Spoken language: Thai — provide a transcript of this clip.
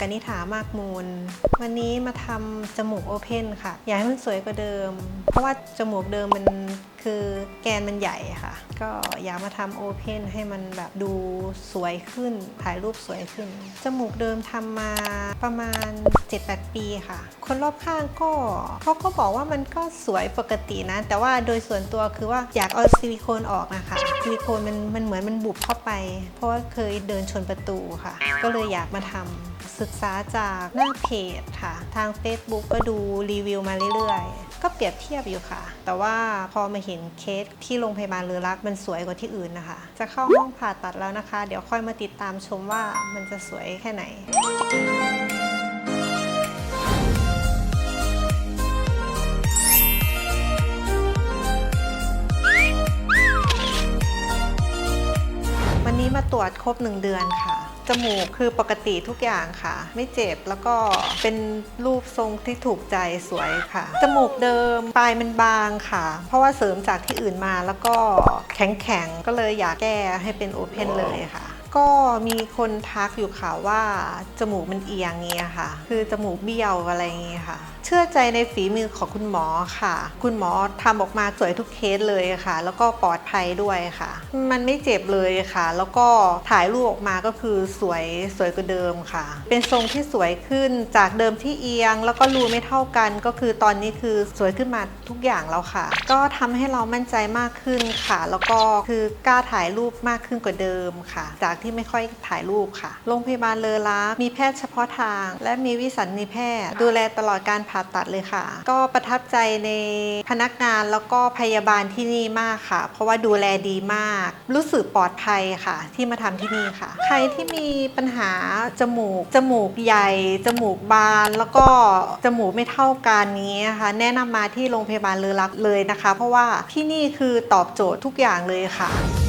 กนิษฐามากมูล วันนี้มาทำจมูกโอเพนค่ะ อยากให้มันสวยกว่าเดิม เพราะว่าจมูกเดิมมันคือแกนมันใหญ่ค่ะ ก็อยากมาทำโอเพนให้มันแบบดูสวยขึ้น ถ่ายรูปสวยขึ้น จมูกเดิมทำมาประมาณ 7-8 ปีค่ะ คนรอบข้างก็เขาก็บอกว่ามันก็สวยปกตินะ แต่ว่าโดยส่วนตัวคือว่าอยากเอาซิลิโคนออกนะคะ ซิลิโคนมันมันเหมือนมันบุบเข้าไป เพราะว่าเคยเดินชนประตูค่ะ ก็เลยอยากมาทำ ศึกษาจากหน้าเพจค่ะ ทาง Facebook ก็ดูรีวิวมาเรื่อยๆ ก็เปรียบเทียบอยู่ค่ะ แต่ว่าพอมาเห็นเคสที่โรงพยาบาลเรือรักมันสวยกว่าที่อื่นนะคะ จะเข้าห้องผ่าตัดแล้วนะคะ เดี๋ยวค่อยมาติดตามชมว่ามันจะสวยแค่ไหนวันนี้มาตรวจครบ 1 เดือนค่ะ จมูกคือปกติทุกอย่างค่ะ ไม่เจ็บแล้วก็เป็นรูปทรงที่ถูกใจสวยค่ะ จมูกเดิมปลายมันบางค่ะ เพราะว่าเสริมจากที่อื่นมาแล้วก็แข็งๆก็เลยอยากแก้ให้เป็นโอเพนเลยค่ะ ก็มีคนทักอยู่ค่ะว่าจมูกมันเอียงเงี้ยค่ะ คือจมูกเบี้ยวอะไรเงี้ยค่ะ เชื่อใจในฝีมือของคุณหมอค่ะ คุณหมอทำออกมาสวยทุกเคสเลยค่ะ แล้วก็ปลอดภัยด้วยค่ะ มันไม่เจ็บเลยค่ะ แล้วก็ถ่ายรูปออกมาก็คือสวยสวยกว่าเดิมค่ะ เป็นทรงที่สวยขึ้นจากเดิมที่เอียง แล้วก็รูไม่เท่ากัน ก็คือตอนนี้คือสวยขึ้นมาทุกอย่างแล้วค่ะ ก็ทำให้เรามั่นใจมากขึ้นค่ะ แล้วก็คือกล้าถ่ายรูปมากขึ้นกว่าเดิมค่ะ จากที่ไม่ค่อยถ่ายรูปค่ะ โรงพยาบาลเลอรักมีแพทย์เฉพาะทาง และมีวิสัญญีแพทย์ ดูแลตลอดการผ่าตัดเลยค่ะ ก็ประทับใจในพนักงานแล้วก็พยาบาลที่นี่มากค่ะ เพราะว่าดูแลดีมาก รู้สึกปลอดภัยค่ะ ที่มาทำที่นี่ค่ะ ใครที่มีปัญหาจมูก จมูกใหญ่ จมูกบาน แล้วก็จมูกไม่เท่ากันนี้นะคะแนะนำมาที่โรงพยาบาลเลอรักเลยนะคะ เพราะว่าที่นี่คือตอบโจทย์ทุกอย่างเลยค่ะ